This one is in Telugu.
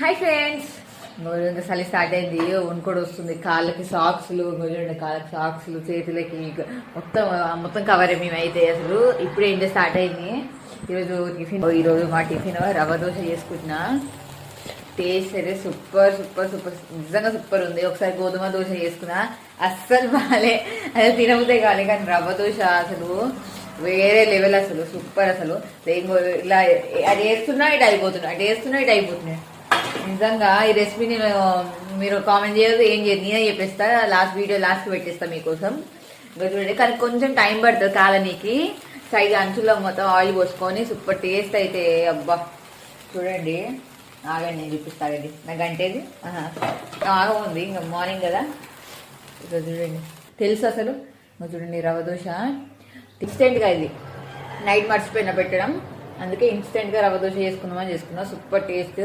హాయ్ ఫ్రెండ్స్ ఇంకా చలి స్టార్ట్ అయింది. వణుకోడు వస్తుంది. కాళ్ళకి సాక్స్లు చూడండి కాళ్ళకి సాక్స్లు చేతులకి మొత్తం మొత్తం కవర్ మేమైతే అసలు ఇప్పుడే ఇంటి స్టార్ట్ అయింది. ఈరోజు టిఫిన్ ఈరోజు మా టిఫిన్ రవ్వ దోశ చేసుకుంటున్నా. టేస్ట్ అయితే సూపర్ సూపర్ సూపర్ నిజంగా సూపర్ ఉంది. ఒకసారి గోధుమ దోశ చేసుకున్నా. అస్సలు బాగాలే అసలు తినబుదే కాలే కానీ రవ్వ దోశ అసలు వేరే లెవెల్ అసలు సూపర్ అసలు. ఇలా అది వేస్తున్నా ఇటు అయిపోతున్నా అటు వేస్తున్నా ఇటు అయిపోతున్నాయి. నిజంగా ఈ రెసిపీ నేను మీరు కామెంట్ చేయదు ఏం చేయదు నేనే చెప్పేస్తా. లాస్ట్ వీడియో లాస్ట్ పెట్టేస్తా మీకోసం. చూడండి కానీ కొంచెం టైం పడుతుంది కాలనీకి. సైజ్ అంచులో మొత్తం ఆయిల్ పోసుకొని సూపర్ టేస్ట్ అయితే అబ్బా. చూడండి. ఆగండి నేను చూపిస్తాగండి నా గంటేది? ఆహా. ఆగ ఉంది ఇంకా మార్నింగ్ కదా. ఇక్కడ చూడండి. తెలుసు అసలు. చూడండి రవ దోశ. ఇన్స్టెంట్గా ఇది. నైట్ మర్చిపోయిన పెట్టడం. అందుకే ఇన్స్టెంట్గా రవ దోశ చేసుకుందామని చేసుకున్నాం. Super taste